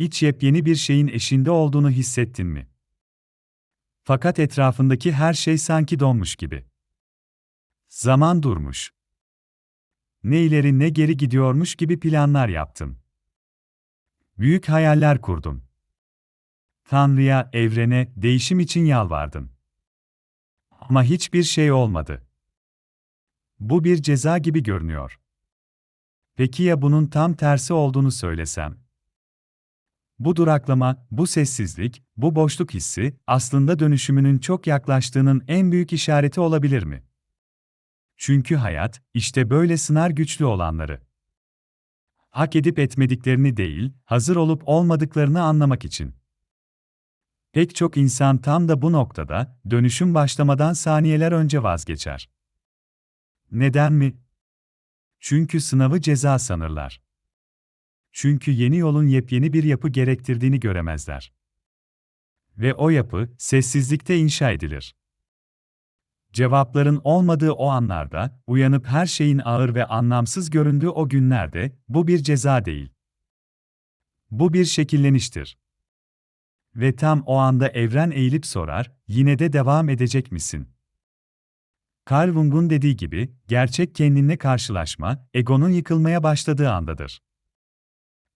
Hiç yepyeni bir şeyin eşinde olduğunu hissettin mi? Fakat etrafındaki her şey sanki donmuş gibi. Zaman durmuş. Ne ileri ne geri gidiyormuş gibi planlar yaptım. Büyük hayaller kurdum. Tanrı'ya, evrene, değişim için yalvardım. Ama hiçbir şey olmadı. Bu bir ceza gibi görünüyor. Peki ya bunun tam tersi olduğunu söylesem? Bu duraklama, bu sessizlik, bu boşluk hissi aslında dönüşümünün çok yaklaştığının en büyük işareti olabilir mi? Çünkü hayat işte böyle sınar güçlü olanları. Hak edip etmediklerini değil, hazır olup olmadıklarını anlamak için. Pek çok insan tam da bu noktada, dönüşüm başlamadan saniyeler önce vazgeçer. Neden mi? Çünkü sınavı ceza sanırlar. Çünkü yeni yolun yepyeni bir yapı gerektirdiğini göremezler. Ve o yapı, sessizlikte inşa edilir. Cevapların olmadığı o anlarda, uyanıp her şeyin ağır ve anlamsız göründüğü o günlerde, bu bir ceza değil. Bu bir şekilleniştir. Ve tam o anda evren eğilip sorar, yine de devam edecek misin? Carl Jung'un dediği gibi, gerçek kendinle karşılaşma, egonun yıkılmaya başladığı andadır.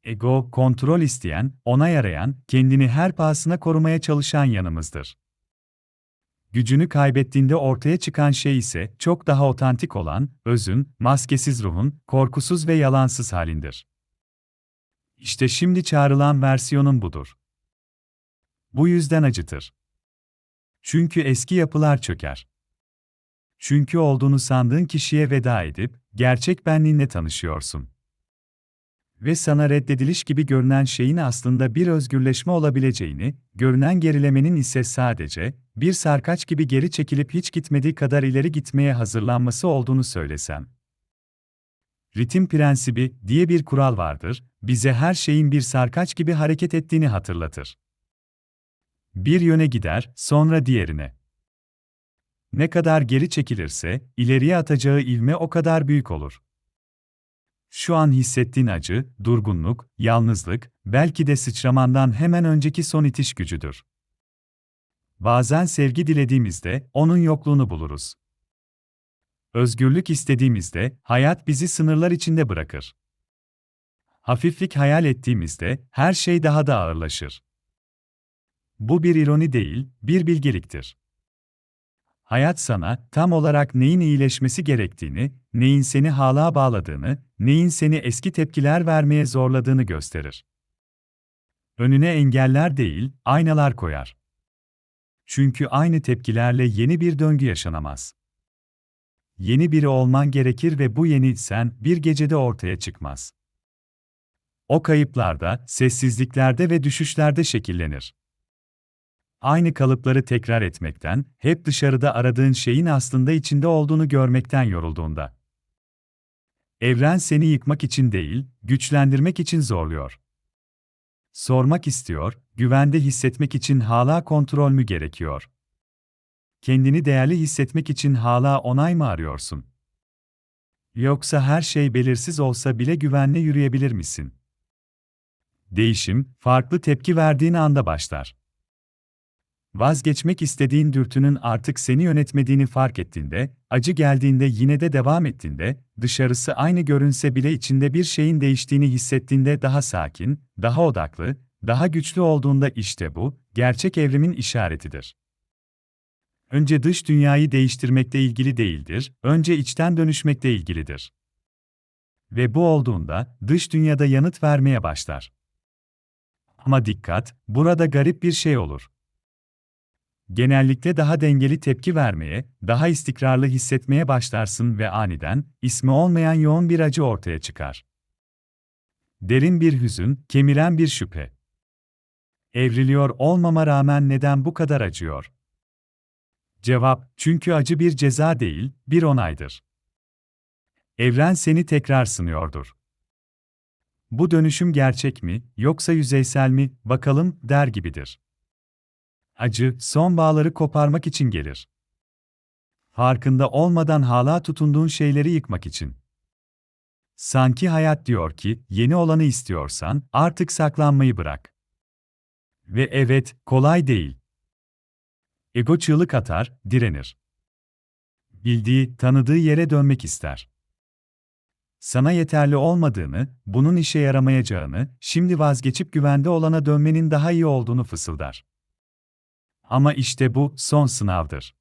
Ego, kontrol isteyen, ona yarayan, kendini her pahasına korumaya çalışan yanımızdır. Gücünü kaybettiğinde ortaya çıkan şey ise çok daha otantik olan, özün, maskesiz ruhun, korkusuz ve yalansız halindir. İşte şimdi çağrılan versiyonun budur. Bu yüzden acıtır. Çünkü eski yapılar çöker. Çünkü olduğunu sandığın kişiye veda edip, gerçek benliğinle tanışıyorsun. Ve sana reddediliş gibi görünen şeyin aslında bir özgürleşme olabileceğini, görünen gerilemenin ise sadece, bir sarkaç gibi geri çekilip hiç gitmediği kadar ileri gitmeye hazırlanması olduğunu söylesem. Ritim prensibi diye bir kural vardır, bize her şeyin bir sarkaç gibi hareket ettiğini hatırlatır. Bir yöne gider, sonra diğerine. Ne kadar geri çekilirse, ileriye atacağı ivme o kadar büyük olur. Şu an hissettiğin acı, durgunluk, yalnızlık, belki de sıçramandan hemen önceki son itiş gücüdür. Bazen sevgi dilediğimizde onun yokluğunu buluruz. Özgürlük istediğimizde hayat bizi sınırlar içinde bırakır. Hafiflik hayal ettiğimizde her şey daha da ağırlaşır. Bu bir ironi değil, bir bilgeliktir. Hayat sana tam olarak neyin iyileşmesi gerektiğini, neyin seni hala bağladığını, neyin seni eski tepkiler vermeye zorladığını gösterir. Önüne engeller değil, aynalar koyar. Çünkü aynı tepkilerle yeni bir döngü yaşanamaz. Yeni biri olman gerekir ve bu yeni sen bir gecede ortaya çıkmaz. O kayıplarda, sessizliklerde ve düşüşlerde şekillenir aynı kalıpları tekrar etmekten, hep dışarıda aradığın şeyin aslında içinde olduğunu görmekten yorulduğunda. Evren seni yıkmak için değil, güçlendirmek için zorluyor. Sormak istiyor, güvende hissetmek için hala kontrol mü gerekiyor? Kendini değerli hissetmek için hala onay mı arıyorsun? Yoksa her şey belirsiz olsa bile güvenle yürüyebilir misin? Değişim, farklı tepki verdiğin anda başlar. Vazgeçmek istediğin dürtünün artık seni yönetmediğini fark ettiğinde, acı geldiğinde yine de devam ettiğinde, dışarısı aynı görünse bile içinde bir şeyin değiştiğini hissettiğinde daha sakin, daha odaklı, daha güçlü olduğunda işte bu, gerçek evrimin işaretidir. Önce dış dünyayı değiştirmekle ilgili değildir, önce içten dönüşmekle ilgilidir. Ve bu olduğunda, dış dünyada yanıt vermeye başlar. Ama dikkat, burada garip bir şey olur genellikle daha dengeli tepki vermeye, daha istikrarlı hissetmeye başlarsın ve aniden, ismi olmayan yoğun bir acı ortaya çıkar. Derin bir hüzün, kemiren bir şüphe. Evriliyor olmama rağmen neden bu kadar acıyor? Cevap, çünkü acı bir ceza değil, bir onaydır. Evren seni tekrar sınıyordur. Bu dönüşüm gerçek mi, yoksa yüzeysel mi, bakalım, der gibidir. Acı, son bağları koparmak için gelir. Farkında olmadan hala tutunduğun şeyleri yıkmak için. Sanki hayat diyor ki, yeni olanı istiyorsan, artık saklanmayı bırak. Ve evet, kolay değil. Ego çığlık atar, direnir. Bildiği, tanıdığı yere dönmek ister. Sana yeterli olmadığını, bunun işe yaramayacağını, şimdi vazgeçip güvende olana dönmenin daha iyi olduğunu fısıldar. Ama işte bu son sınavdır.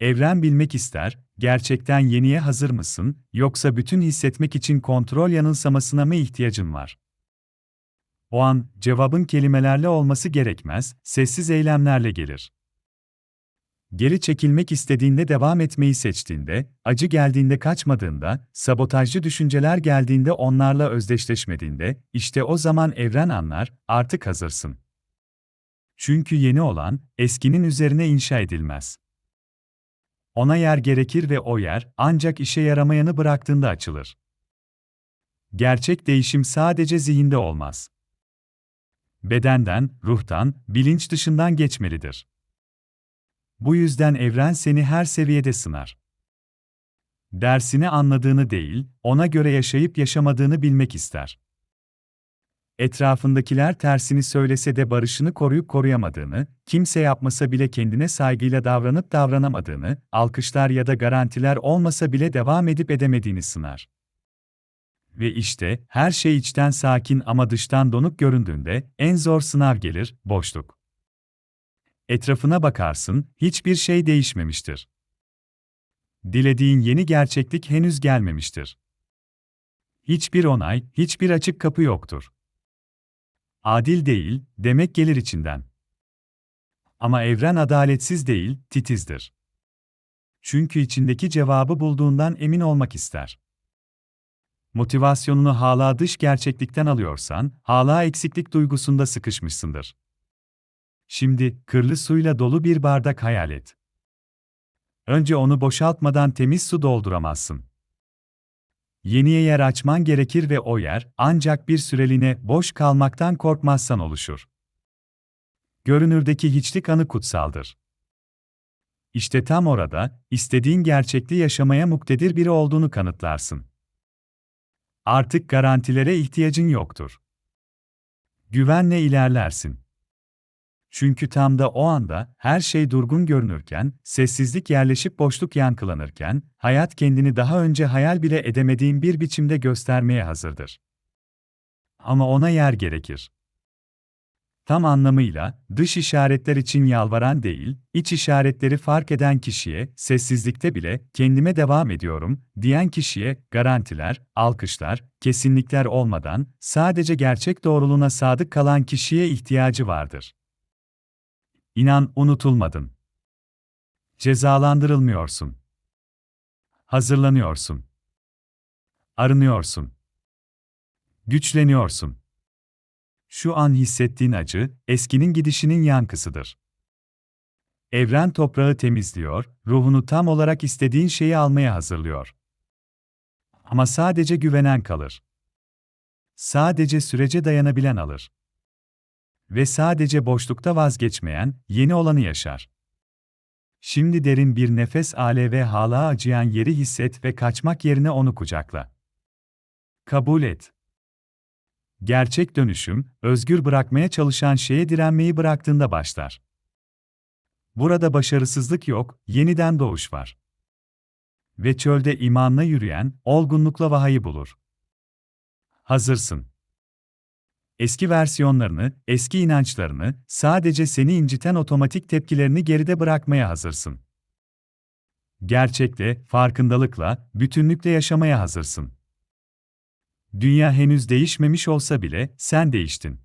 Evren bilmek ister, gerçekten yeniye hazır mısın, yoksa bütün hissetmek için kontrol yanılsamasına mı ihtiyacın var? O an, cevabın kelimelerle olması gerekmez, sessiz eylemlerle gelir. Geri çekilmek istediğinde devam etmeyi seçtiğinde, acı geldiğinde kaçmadığında, sabotajcı düşünceler geldiğinde onlarla özdeşleşmediğinde, işte o zaman evren anlar, artık hazırsın. Çünkü yeni olan, eskinin üzerine inşa edilmez. Ona yer gerekir ve o yer, ancak işe yaramayanı bıraktığında açılır. Gerçek değişim sadece zihinde olmaz. Bedenden, ruhtan, bilinç dışından geçmelidir. Bu yüzden evren seni her seviyede sınar. Dersini anladığını değil, ona göre yaşayıp yaşamadığını bilmek ister. Etrafındakiler tersini söylese de barışını koruyup koruyamadığını, kimse yapmasa bile kendine saygıyla davranıp davranamadığını, alkışlar ya da garantiler olmasa bile devam edip edemediğini sınar. Ve işte, her şey içten sakin ama dıştan donuk göründüğünde, en zor sınav gelir, boşluk. Etrafına bakarsın, hiçbir şey değişmemiştir. Dilediğin yeni gerçeklik henüz gelmemiştir. Hiçbir onay, hiçbir açık kapı yoktur. Adil değil, demek gelir içinden. Ama evren adaletsiz değil, titizdir. Çünkü içindeki cevabı bulduğundan emin olmak ister. Motivasyonunu hala dış gerçeklikten alıyorsan, hala eksiklik duygusunda sıkışmışsındır. Şimdi, kırlı suyla dolu bir bardak hayal et. Önce onu boşaltmadan temiz su dolduramazsın. Yeniye yer açman gerekir ve o yer, ancak bir süreliğine boş kalmaktan korkmazsan oluşur. Görünürdeki hiçlik anı kutsaldır. İşte tam orada, istediğin gerçekliği yaşamaya muktedir biri olduğunu kanıtlarsın. Artık garantilere ihtiyacın yoktur. Güvenle ilerlersin. Çünkü tam da o anda, her şey durgun görünürken, sessizlik yerleşip boşluk yankılanırken, hayat kendini daha önce hayal bile edemediğin bir biçimde göstermeye hazırdır. Ama ona yer gerekir. Tam anlamıyla, dış işaretler için yalvaran değil, iç işaretleri fark eden kişiye, sessizlikte bile, kendime devam ediyorum, diyen kişiye, garantiler, alkışlar, kesinlikler olmadan, sadece gerçek doğruluğuna sadık kalan kişiye ihtiyacı vardır. İnan unutulmadın. Cezalandırılmıyorsun. Hazırlanıyorsun. Arınıyorsun. Güçleniyorsun. Şu an hissettiğin acı, eskinin gidişinin yankısıdır. Evren toprağı temizliyor, ruhunu tam olarak istediğin şeyi almaya hazırlıyor. Ama sadece güvenen kalır. Sadece sürece dayanabilen alır. Ve sadece boşlukta vazgeçmeyen, yeni olanı yaşar. Şimdi derin bir nefes ale ve hala acıyan yeri hisset ve kaçmak yerine onu kucakla. Kabul et. Gerçek dönüşüm, özgür bırakmaya çalışan şeye direnmeyi bıraktığında başlar. Burada başarısızlık yok, yeniden doğuş var. Ve çölde imanla yürüyen, olgunlukla vahayı bulur. Hazırsın. Eski versiyonlarını, eski inançlarını, sadece seni inciten otomatik tepkilerini geride bırakmaya hazırsın. Gerçekle, farkındalıkla, bütünlükle yaşamaya hazırsın. Dünya henüz değişmemiş olsa bile sen değiştin.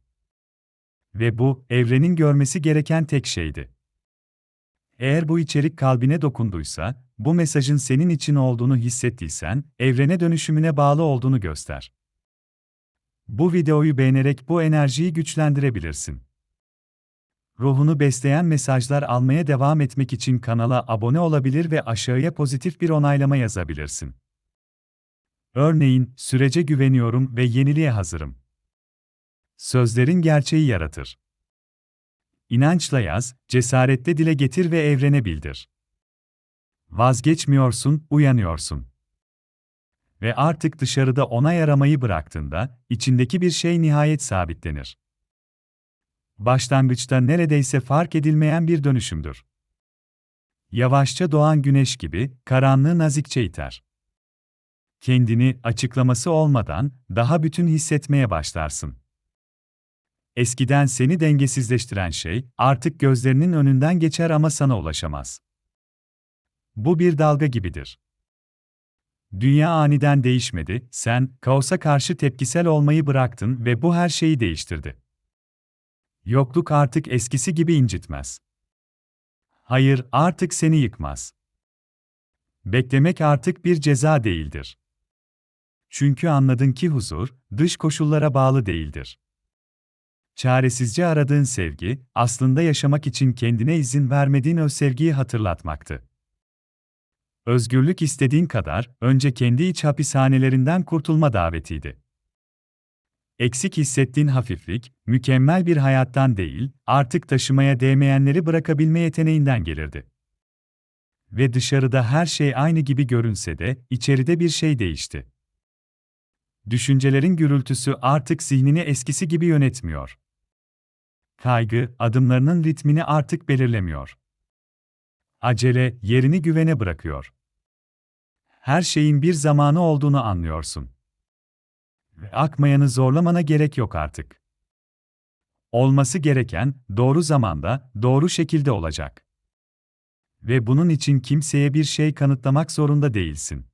Ve bu evrenin görmesi gereken tek şeydi. Eğer bu içerik kalbine dokunduysa, bu mesajın senin için olduğunu hissettiysen, evrene dönüşümüne bağlı olduğunu göster. Bu videoyu beğenerek bu enerjiyi güçlendirebilirsin. Ruhunu besleyen mesajlar almaya devam etmek için kanala abone olabilir ve aşağıya pozitif bir onaylama yazabilirsin. Örneğin, sürece güveniyorum ve yeniliğe hazırım. Sözlerin gerçeği yaratır. İnançla yaz, cesaretle dile getir ve evrene bildir. Vazgeçmiyorsun, uyanıyorsun. Ve artık dışarıda ona yaramayı bıraktığında, içindeki bir şey nihayet sabitlenir. Başlangıçta neredeyse fark edilmeyen bir dönüşümdür. Yavaşça doğan güneş gibi karanlığı nazikçe iter. Kendini açıklaması olmadan daha bütün hissetmeye başlarsın. Eskiden seni dengesizleştiren şey artık gözlerinin önünden geçer ama sana ulaşamaz. Bu bir dalga gibidir. Dünya aniden değişmedi, sen kaosa karşı tepkisel olmayı bıraktın ve bu her şeyi değiştirdi. Yokluk artık eskisi gibi incitmez. Hayır, artık seni yıkmaz. Beklemek artık bir ceza değildir. Çünkü anladın ki huzur, dış koşullara bağlı değildir. Çaresizce aradığın sevgi, aslında yaşamak için kendine izin vermediğin o sevgiyi hatırlatmaktı. Özgürlük istediğin kadar, önce kendi iç hapishanelerinden kurtulma davetiydi. Eksik hissettiğin hafiflik, mükemmel bir hayattan değil, artık taşımaya değmeyenleri bırakabilme yeteneğinden gelirdi. Ve dışarıda her şey aynı gibi görünse de, içeride bir şey değişti. Düşüncelerin gürültüsü artık zihnini eskisi gibi yönetmiyor. Kaygı, adımlarının ritmini artık belirlemiyor. Acele, yerini güvene bırakıyor. Her şeyin bir zamanı olduğunu anlıyorsun. Ve akmayanı zorlamana gerek yok artık. Olması gereken, doğru zamanda, doğru şekilde olacak. Ve bunun için kimseye bir şey kanıtlamak zorunda değilsin.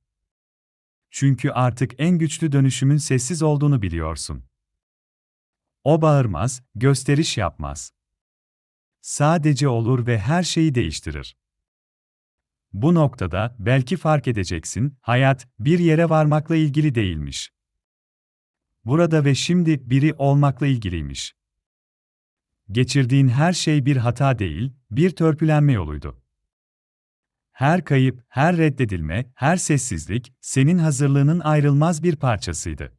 Çünkü artık en güçlü dönüşümün sessiz olduğunu biliyorsun. O bağırmaz, gösteriş yapmaz. Sadece olur ve her şeyi değiştirir. Bu noktada belki fark edeceksin, hayat bir yere varmakla ilgili değilmiş. Burada ve şimdi biri olmakla ilgiliymiş. Geçirdiğin her şey bir hata değil, bir törpülenme yoluydu. Her kayıp, her reddedilme, her sessizlik senin hazırlığının ayrılmaz bir parçasıydı.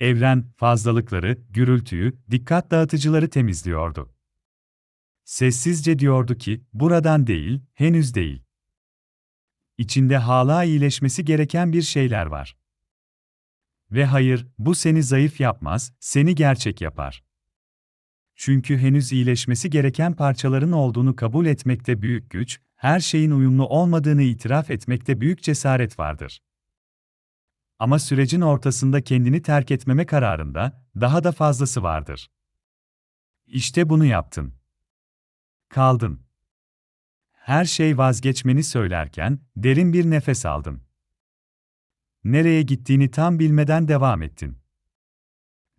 Evren fazlalıkları, gürültüyü, dikkat dağıtıcıları temizliyordu. Sessizce diyordu ki, buradan değil, henüz değil. İçinde hala iyileşmesi gereken bir şeyler var. Ve hayır, bu seni zayıf yapmaz, seni gerçek yapar. Çünkü henüz iyileşmesi gereken parçaların olduğunu kabul etmekte büyük güç, her şeyin uyumlu olmadığını itiraf etmekte büyük cesaret vardır. Ama sürecin ortasında kendini terk etmeme kararında daha da fazlası vardır. İşte bunu yaptın. Kaldın. Her şey vazgeçmeni söylerken derin bir nefes aldın. Nereye gittiğini tam bilmeden devam ettin.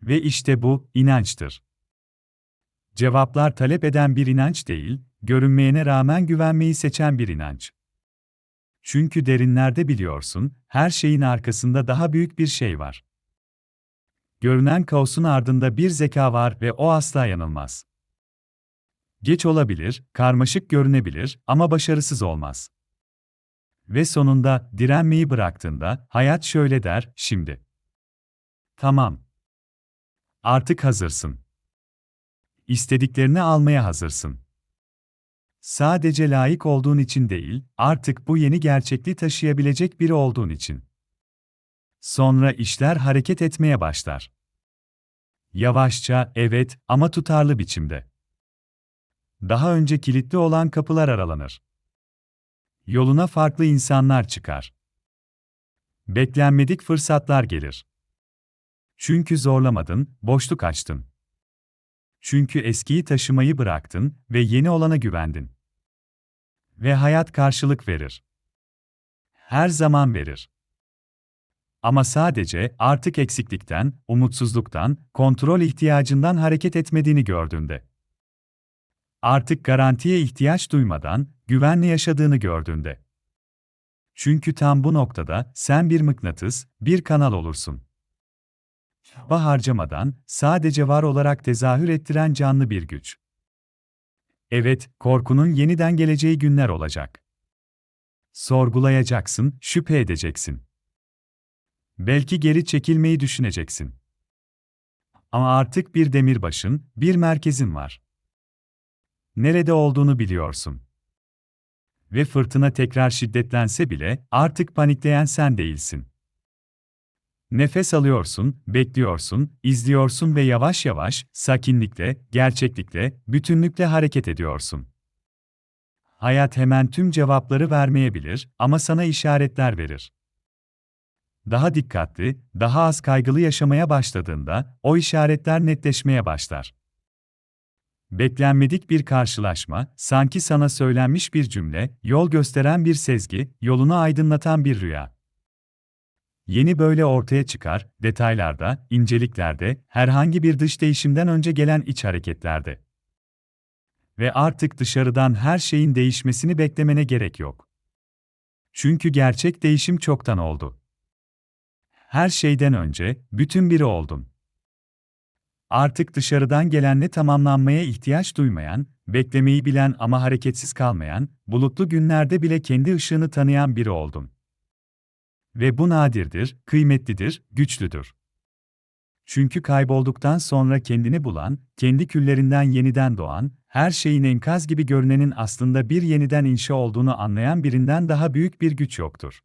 Ve işte bu inançtır. Cevaplar talep eden bir inanç değil, görünmeyene rağmen güvenmeyi seçen bir inanç. Çünkü derinlerde biliyorsun, her şeyin arkasında daha büyük bir şey var. Görünen kaosun ardında bir zeka var ve o asla yanılmaz. Geç olabilir, karmaşık görünebilir ama başarısız olmaz. Ve sonunda direnmeyi bıraktığında hayat şöyle der, şimdi. Tamam. Artık hazırsın. İstediklerini almaya hazırsın. Sadece layık olduğun için değil, artık bu yeni gerçekliği taşıyabilecek biri olduğun için. Sonra işler hareket etmeye başlar. Yavaşça, evet ama tutarlı biçimde. Daha önce kilitli olan kapılar aralanır. Yoluna farklı insanlar çıkar. Beklenmedik fırsatlar gelir. Çünkü zorlamadın, boşluk açtın. Çünkü eskiyi taşımayı bıraktın ve yeni olana güvendin. Ve hayat karşılık verir. Her zaman verir. Ama sadece artık eksiklikten, umutsuzluktan, kontrol ihtiyacından hareket etmediğini gördüğünde. Artık garantiye ihtiyaç duymadan, güvenle yaşadığını gördüğünde. Çünkü tam bu noktada sen bir mıknatıs, bir kanal olursun. Çaba harcamadan, sadece var olarak tezahür ettiren canlı bir güç. Evet, korkunun yeniden geleceği günler olacak. Sorgulayacaksın, şüphe edeceksin. Belki geri çekilmeyi düşüneceksin. Ama artık bir demirbaşın, bir merkezin var. Nerede olduğunu biliyorsun. Ve fırtına tekrar şiddetlense bile artık panikleyen sen değilsin. Nefes alıyorsun, bekliyorsun, izliyorsun ve yavaş yavaş, sakinlikle, gerçeklikle, bütünlükle hareket ediyorsun. Hayat hemen tüm cevapları vermeyebilir ama sana işaretler verir. Daha dikkatli, daha az kaygılı yaşamaya başladığında o işaretler netleşmeye başlar. Beklenmedik bir karşılaşma, sanki sana söylenmiş bir cümle, yol gösteren bir sezgi, yolunu aydınlatan bir rüya. Yeni böyle ortaya çıkar, detaylarda, inceliklerde, herhangi bir dış değişimden önce gelen iç hareketlerde. Ve artık dışarıdan her şeyin değişmesini beklemene gerek yok. Çünkü gerçek değişim çoktan oldu. Her şeyden önce, bütün biri oldun. Artık dışarıdan gelenle tamamlanmaya ihtiyaç duymayan, beklemeyi bilen ama hareketsiz kalmayan, bulutlu günlerde bile kendi ışığını tanıyan biri oldun. Ve bu nadirdir, kıymetlidir, güçlüdür. Çünkü kaybolduktan sonra kendini bulan, kendi küllerinden yeniden doğan, her şeyin enkaz gibi görünenin aslında bir yeniden inşa olduğunu anlayan birinden daha büyük bir güç yoktur.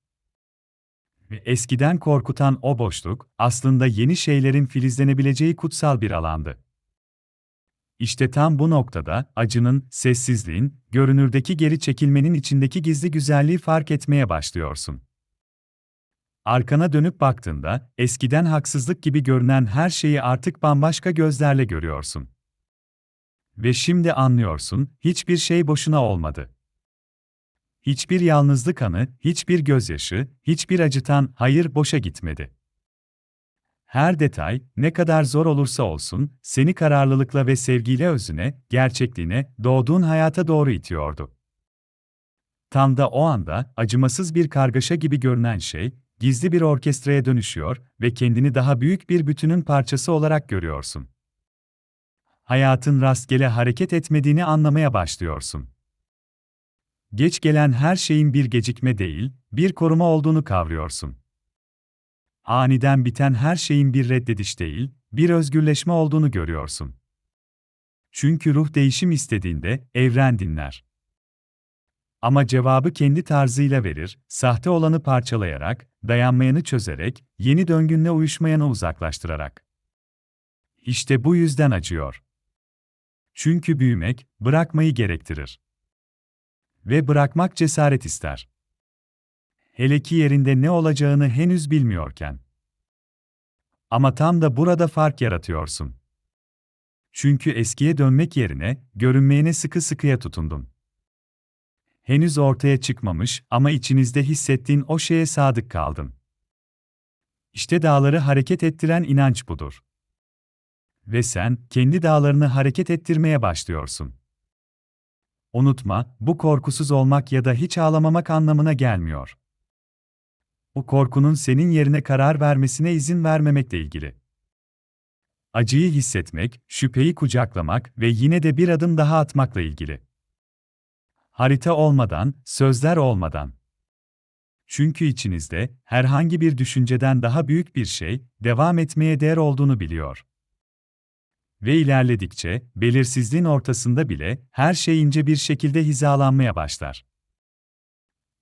Eskiden korkutan o boşluk, aslında yeni şeylerin filizlenebileceği kutsal bir alandı. İşte tam bu noktada, acının, sessizliğin, görünürdeki geri çekilmenin içindeki gizli güzelliği fark etmeye başlıyorsun. Arkana dönüp baktığında, eskiden haksızlık gibi görünen her şeyi artık bambaşka gözlerle görüyorsun. Ve şimdi anlıyorsun, hiçbir şey boşuna olmadı. Hiçbir yalnızlık anı, hiçbir gözyaşı, hiçbir acıtan hayır boşa gitmedi. Her detay, ne kadar zor olursa olsun, seni kararlılıkla ve sevgiyle özüne, gerçekliğine, doğduğun hayata doğru itiyordu. Tam da o anda, acımasız bir kargaşa gibi görünen şey, gizli bir orkestraya dönüşüyor ve kendini daha büyük bir bütünün parçası olarak görüyorsun. Hayatın rastgele hareket etmediğini anlamaya başlıyorsun. Geç gelen her şeyin bir gecikme değil, bir koruma olduğunu kavruyorsun. Aniden biten her şeyin bir reddediş değil, bir özgürleşme olduğunu görüyorsun. Çünkü ruh değişim istediğinde evren dinler. Ama cevabı kendi tarzıyla verir, sahte olanı parçalayarak, dayanmayanı çözerek, yeni döngünle uyuşmayanı uzaklaştırarak. İşte bu yüzden acıyor. Çünkü büyümek, bırakmayı gerektirir. Ve bırakmak cesaret ister. Hele ki yerinde ne olacağını henüz bilmiyorken. Ama tam da burada fark yaratıyorsun. Çünkü eskiye dönmek yerine, görünmeyene sıkı sıkıya tutundun. Henüz ortaya çıkmamış ama içinizde hissettiğin o şeye sadık kaldın. İşte dağları hareket ettiren inanç budur. Ve sen, kendi dağlarını hareket ettirmeye başlıyorsun. Unutma, bu korkusuz olmak ya da hiç ağlamamak anlamına gelmiyor. Bu korkunun senin yerine karar vermesine izin vermemekle ilgili. Acıyı hissetmek, şüpheyi kucaklamak ve yine de bir adım daha atmakla ilgili. Harita olmadan, sözler olmadan. Çünkü içinizde herhangi bir düşünceden daha büyük bir şey devam etmeye değer olduğunu biliyor. Ve ilerledikçe belirsizliğin ortasında bile her şey ince bir şekilde hizalanmaya başlar.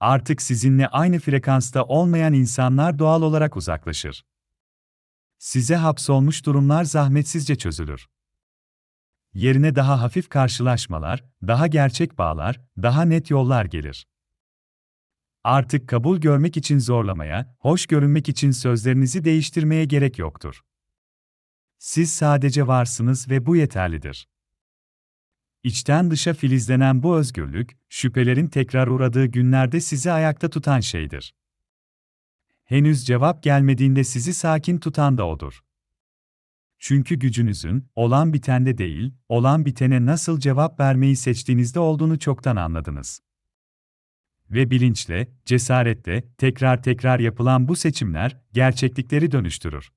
Artık sizinle aynı frekansta olmayan insanlar doğal olarak uzaklaşır. Size hapsolmuş durumlar zahmetsizce çözülür yerine daha hafif karşılaşmalar, daha gerçek bağlar, daha net yollar gelir. Artık kabul görmek için zorlamaya, hoş görünmek için sözlerinizi değiştirmeye gerek yoktur. Siz sadece varsınız ve bu yeterlidir. İçten dışa filizlenen bu özgürlük, şüphelerin tekrar uğradığı günlerde sizi ayakta tutan şeydir. Henüz cevap gelmediğinde sizi sakin tutan da odur. Çünkü gücünüzün, olan bitende değil, olan bitene nasıl cevap vermeyi seçtiğinizde olduğunu çoktan anladınız. Ve bilinçle, cesaretle, tekrar tekrar yapılan bu seçimler, gerçeklikleri dönüştürür.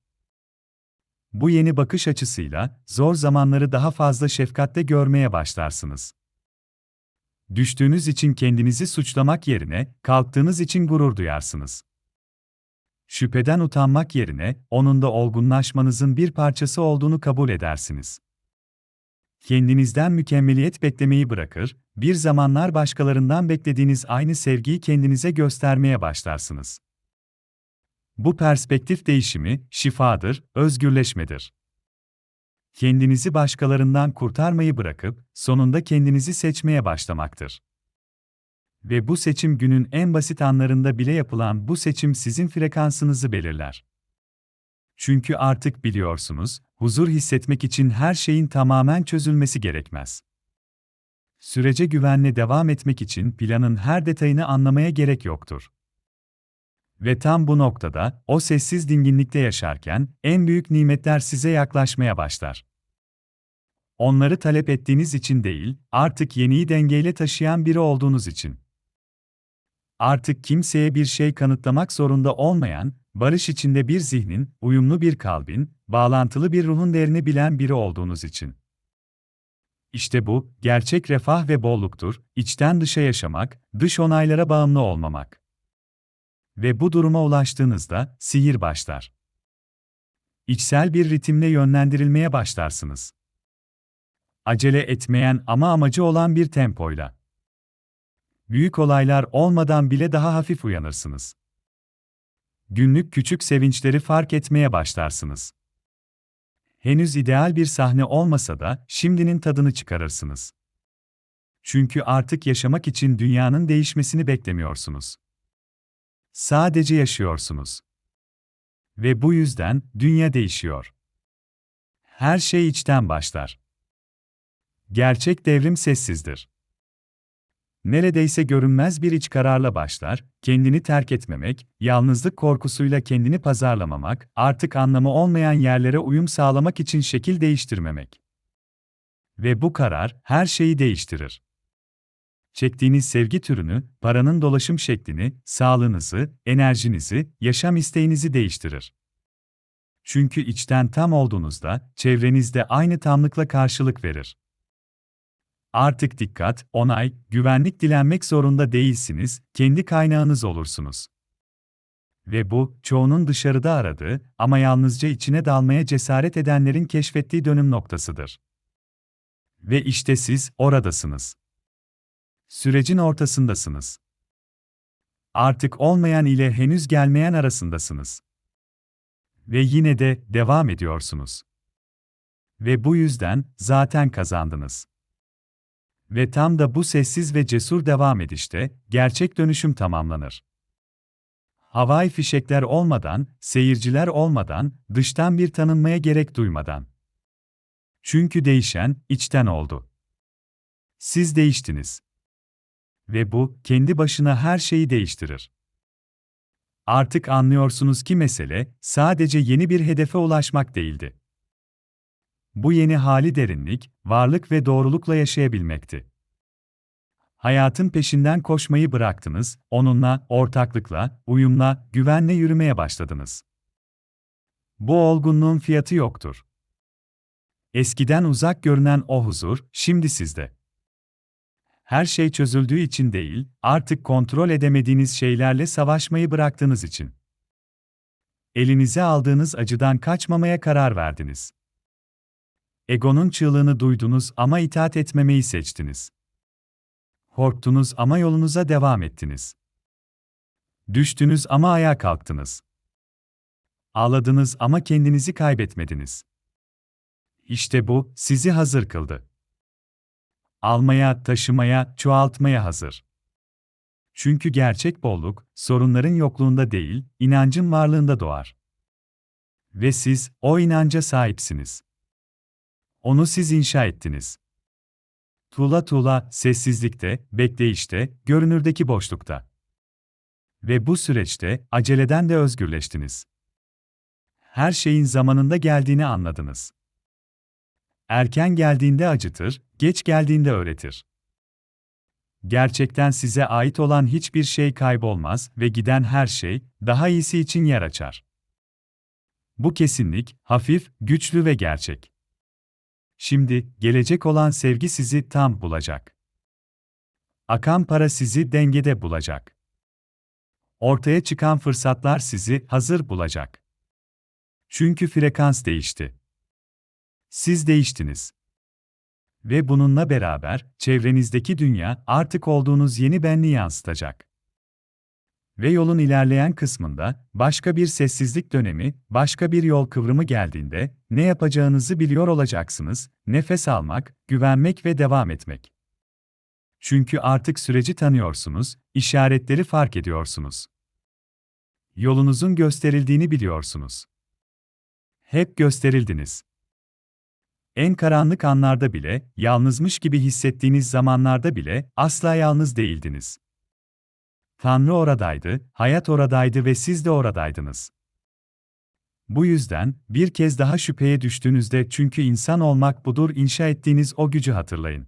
Bu yeni bakış açısıyla, zor zamanları daha fazla şefkatle görmeye başlarsınız. Düştüğünüz için kendinizi suçlamak yerine, kalktığınız için gurur duyarsınız. Şüpheden utanmak yerine, onun da olgunlaşmanızın bir parçası olduğunu kabul edersiniz. Kendinizden mükemmeliyet beklemeyi bırakır, bir zamanlar başkalarından beklediğiniz aynı sevgiyi kendinize göstermeye başlarsınız. Bu perspektif değişimi, şifadır, özgürleşmedir. Kendinizi başkalarından kurtarmayı bırakıp, sonunda kendinizi seçmeye başlamaktır. Ve bu seçim günün en basit anlarında bile yapılan bu seçim sizin frekansınızı belirler. Çünkü artık biliyorsunuz, huzur hissetmek için her şeyin tamamen çözülmesi gerekmez. Sürece güvenle devam etmek için planın her detayını anlamaya gerek yoktur. Ve tam bu noktada, o sessiz dinginlikte yaşarken, en büyük nimetler size yaklaşmaya başlar. Onları talep ettiğiniz için değil, artık yeniyi dengeyle taşıyan biri olduğunuz için. Artık kimseye bir şey kanıtlamak zorunda olmayan, barış içinde bir zihnin, uyumlu bir kalbin, bağlantılı bir ruhun değerini bilen biri olduğunuz için. İşte bu, gerçek refah ve bolluktur, içten dışa yaşamak, dış onaylara bağımlı olmamak. Ve bu duruma ulaştığınızda, sihir başlar. İçsel bir ritimle yönlendirilmeye başlarsınız. Acele etmeyen ama amacı olan bir tempoyla. Büyük olaylar olmadan bile daha hafif uyanırsınız. Günlük küçük sevinçleri fark etmeye başlarsınız. Henüz ideal bir sahne olmasa da şimdinin tadını çıkarırsınız. Çünkü artık yaşamak için dünyanın değişmesini beklemiyorsunuz. Sadece yaşıyorsunuz. Ve bu yüzden dünya değişiyor. Her şey içten başlar. Gerçek devrim sessizdir. Neredeyse görünmez bir iç kararla başlar, kendini terk etmemek, yalnızlık korkusuyla kendini pazarlamamak, artık anlamı olmayan yerlere uyum sağlamak için şekil değiştirmemek. Ve bu karar her şeyi değiştirir. Çektiğiniz sevgi türünü, paranın dolaşım şeklini, sağlığınızı, enerjinizi, yaşam isteğinizi değiştirir. Çünkü içten tam olduğunuzda, çevrenizde aynı tamlıkla karşılık verir. Artık dikkat, onay, güvenlik dilenmek zorunda değilsiniz, kendi kaynağınız olursunuz. Ve bu, çoğunun dışarıda aradığı ama yalnızca içine dalmaya cesaret edenlerin keşfettiği dönüm noktasıdır. Ve işte siz oradasınız. Sürecin ortasındasınız. Artık olmayan ile henüz gelmeyen arasındasınız. Ve yine de devam ediyorsunuz. Ve bu yüzden zaten kazandınız. Ve tam da bu sessiz ve cesur devam edişte, gerçek dönüşüm tamamlanır. Havai fişekler olmadan, seyirciler olmadan, dıştan bir tanınmaya gerek duymadan. Çünkü değişen, içten oldu. Siz değiştiniz. Ve bu, kendi başına her şeyi değiştirir. Artık anlıyorsunuz ki mesele, sadece yeni bir hedefe ulaşmak değildi. Bu yeni hali derinlik, varlık ve doğrulukla yaşayabilmekti. Hayatın peşinden koşmayı bıraktınız, onunla, ortaklıkla, uyumla, güvenle yürümeye başladınız. Bu olgunluğun fiyatı yoktur. Eskiden uzak görünen o huzur, şimdi sizde. Her şey çözüldüğü için değil, artık kontrol edemediğiniz şeylerle savaşmayı bıraktığınız için. Elinize aldığınız acıdan kaçmamaya karar verdiniz. Egonun çığlığını duydunuz ama itaat etmemeyi seçtiniz. Korktunuz ama yolunuza devam ettiniz. Düştünüz ama ayağa kalktınız. Ağladınız ama kendinizi kaybetmediniz. İşte bu sizi hazır kıldı. Almaya, taşımaya, çoğaltmaya hazır. Çünkü gerçek bolluk sorunların yokluğunda değil, inancın varlığında doğar. Ve siz o inanca sahipsiniz. Onu siz inşa ettiniz. Tuğla tuğla, sessizlikte, bekleyişte, görünürdeki boşlukta. Ve bu süreçte, aceleden de özgürleştiniz. Her şeyin zamanında geldiğini anladınız. Erken geldiğinde acıtır, geç geldiğinde öğretir. Gerçekten size ait olan hiçbir şey kaybolmaz ve giden her şey, daha iyisi için yer açar. Bu kesinlik, hafif, güçlü ve gerçek. Şimdi, gelecek olan sevgi sizi tam bulacak. Akan para sizi dengede bulacak. Ortaya çıkan fırsatlar sizi hazır bulacak. Çünkü frekans değişti. Siz değiştiniz. Ve bununla beraber çevrenizdeki dünya artık olduğunuz yeni benliği yansıtacak. Ve yolun ilerleyen kısmında, başka bir sessizlik dönemi, başka bir yol kıvrımı geldiğinde, ne yapacağınızı biliyor olacaksınız, nefes almak, güvenmek ve devam etmek. Çünkü artık süreci tanıyorsunuz, işaretleri fark ediyorsunuz. Yolunuzun gösterildiğini biliyorsunuz. Hep gösterildiniz. En karanlık anlarda bile, yalnızmış gibi hissettiğiniz zamanlarda bile asla yalnız değildiniz. Tanrı oradaydı, hayat oradaydı ve siz de oradaydınız. Bu yüzden bir kez daha şüpheye düştüğünüzde çünkü insan olmak budur inşa ettiğiniz o gücü hatırlayın.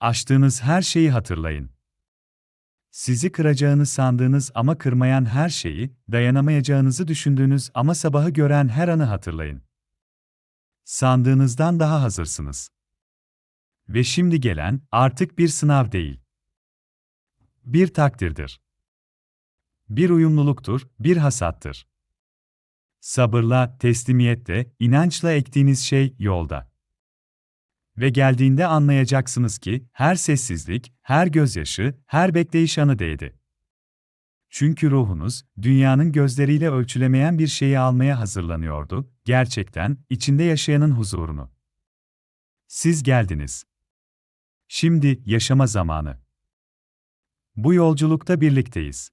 Aştığınız her şeyi hatırlayın. Sizi kıracağını sandığınız ama kırmayan her şeyi, dayanamayacağınızı düşündüğünüz ama sabahı gören her anı hatırlayın. Sandığınızdan daha hazırsınız. Ve şimdi gelen artık bir sınav değil. Bir takdirdir. Bir uyumluluktur, bir hasattır. Sabırla, teslimiyetle, inançla ektiğiniz şey yolda. Ve geldiğinde anlayacaksınız ki her sessizlik, her gözyaşı, her bekleyiş anı değdi. Çünkü ruhunuz, dünyanın gözleriyle ölçülemeyen bir şeyi almaya hazırlanıyordu, gerçekten, içinde yaşayanın huzurunu. Siz geldiniz. Şimdi, yaşama zamanı. Bu yolculukta birlikteyiz.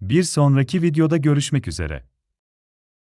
Bir sonraki videoda görüşmek üzere.